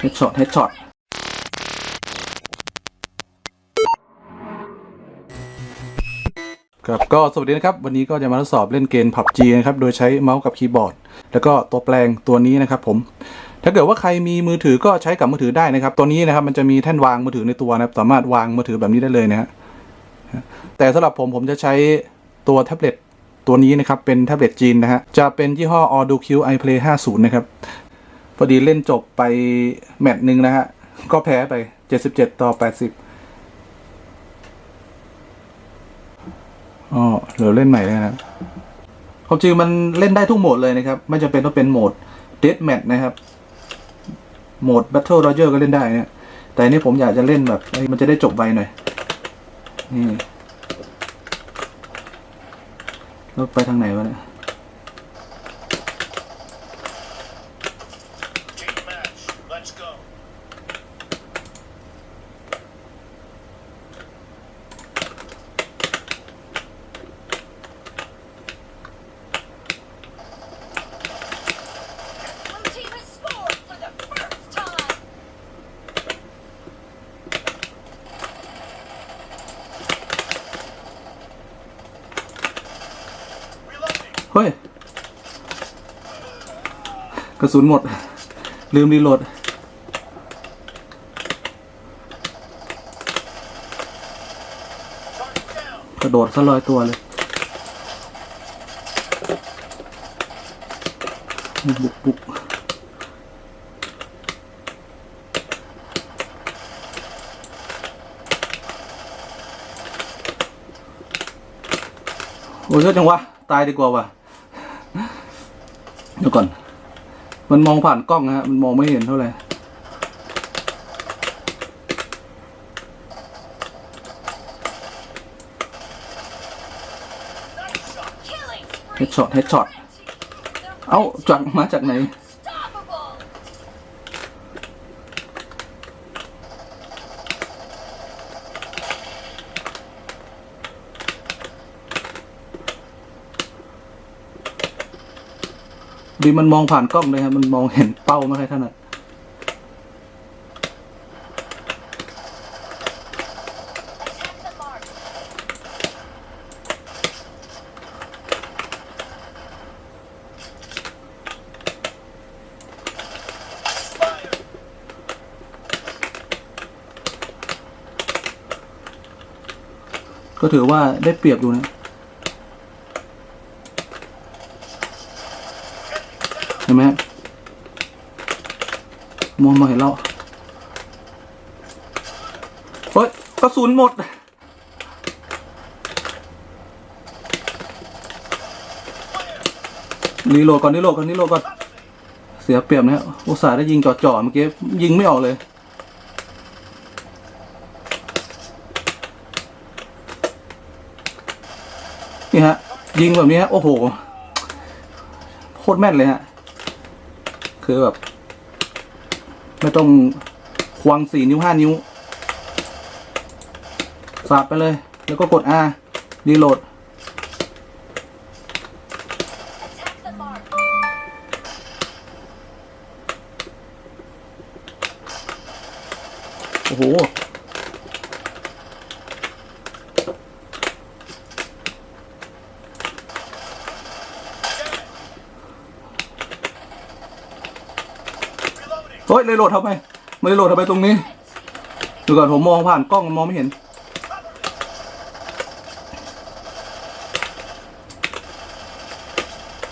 เฮดช็อตเฮดช็อตครับก็สวัสดีนะครับ วันนี้ก็จะมาทดสอบเล่นเกม PUBG นะครับ โดยใช้เมาส์กับคีย์บอร์ด แล้วก็ตัวแปลงตัวนี้นะครับผมถ้าเกิดว่าใครมีมือถือก็ใช้กับมือถือได้นะครับ ตัวนี้นะครับมันจะมีแท่นวางมือถือในตัวนะครับ สามารถวางมือถือแบบนี้ได้เลยนะฮะแต่สำหรับผมผมจะใช้ตัวแท็บเล็ตตัวนี้นะครับ เป็นแท็บเล็ตจีนนะฮะจะเป็นยี่ห้อ Audio Q iPlay 50 นะครับ พอดีเล่นจบไปแมตช์หนึ่งนะฮะ ก็แพ้ไป 77 ต่อ 80อ๋อเดี๋ยวเล่นใหม่เลยนะความจริงมันเล่นได้ทุกโหมดเลยนะครับ ไม่จำเป็นต้องเป็นโหมด Death Match นะครับ โหมด Battle Royale ก็เล่นได้นี่ยแต่อันนี่ผมอยากจะเล่นแบบมันจะได้จบไวหน่อย นี่แล้วไปทางไหนวะเนี่ย กระสุนหมด ลืมรีโหลด กระโดดซะลอยตัวเลย บุกบุกโอ้ยเยอะจังวะ ตายดีกว่าวะเดี๋ยวก่อน มันมองผ่านกล้องนะฮะ มันมองไม่เห็นเท่าไหร่เฮ็ดช็อตเฮดช็อต เอ้าจังมาจากไหน ดีมันมองผ่านกล้องเลยครับมันมองเห็นเป้าไม่ค่อยถนัดก็ถือว่าได้เปรียบอยู่นะ ห็นไหมมองมาเห็นแล้วเฮ้ยกระสุนหมด รีโหลดก่อนรีโหลดก่อนรีโหลดก่อน เสียเปรียบนะฮะอุตส่าห์ได้ยิงจ่อๆเมื่อกี้ ยิงไม่ออกเลยนี่ฮะ ยิงแบบนี้ฮะโอ้โหโคตรแม่นเลยฮะ คือแบบ ไม่ต้องควงสี่นิ้วห้านิ้วสาบไปเลย แล้วก็กด R รีโหลด โอ้โห เฮ้ยรีโหลดทำไมไม่รีโหลดทำไมตรงนี้เดูก่อนผมมองผ่านกล้องมันมองไม่เห็น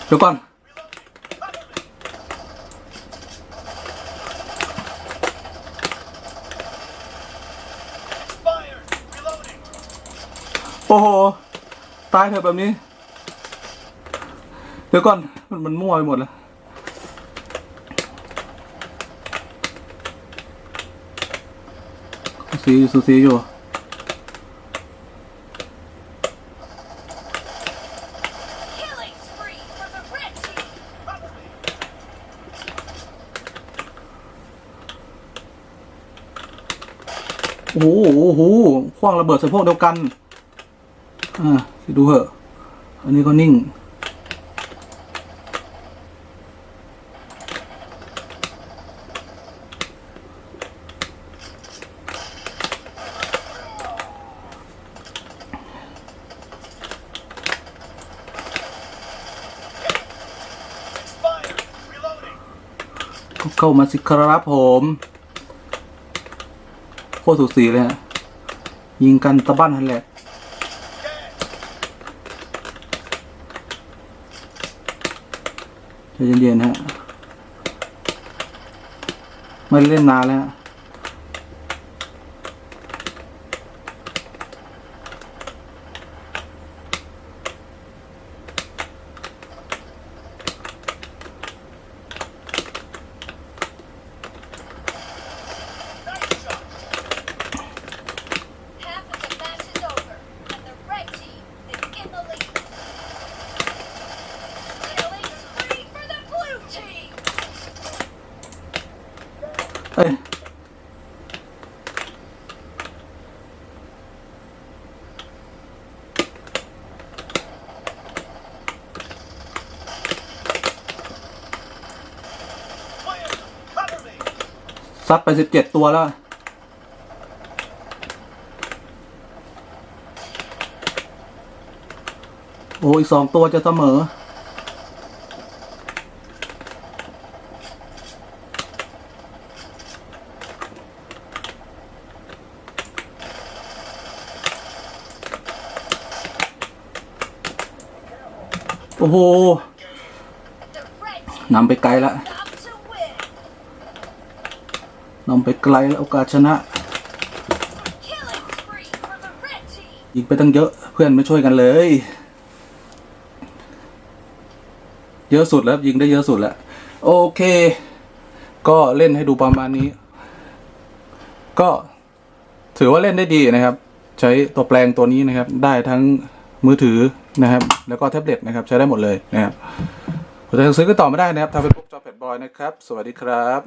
เดี๋ยวก่อนโอ้โห ตายเถอะแบบนี้ เดี๋ยวก่อน มันมันมั่วไปหมดแล้ว สีสูสีอยู่โอ้โหโอ้โหคว้างระเบิดใส่พวกเดียวกัน อ่าดูเหอะ อันนี้ก็นิ่ง เข้ามาสิครับผมโคตรสูสีเลยฮะยิงกันตะบ้านทันแหละใจเย็นๆฮะไม่เล่นนานแล้ว ซัดไปสิบเจ็ดตัวแล้ว โอ้อีกสองตัวจะเสมอ โอ้โหนำไปไกลแล้ว นำไปไกลแล้วโอกาสชนะยิงไปตั้งเยอะเพื่อนไม่ช่วยกันเลย เยอะสุดแล้วยิงได้เยอะสุดแล้ว โอเค ก็เล่นให้ดูประมาณนี้ ก็ถือว่าเล่นได้ดีนะครับ ใช้ตัวแปลงตัวนี้นะครับ ได้ทั้งมือถือนะครับ แล้วก็แท็บเล็ตนะครับ ใช้ได้หมดเลยนะครับแต่ซื้อก็ต่อไม่ได้นะครับทาเฟซบุ๊กจอแพดบอยนะครับ สวัสดีครับ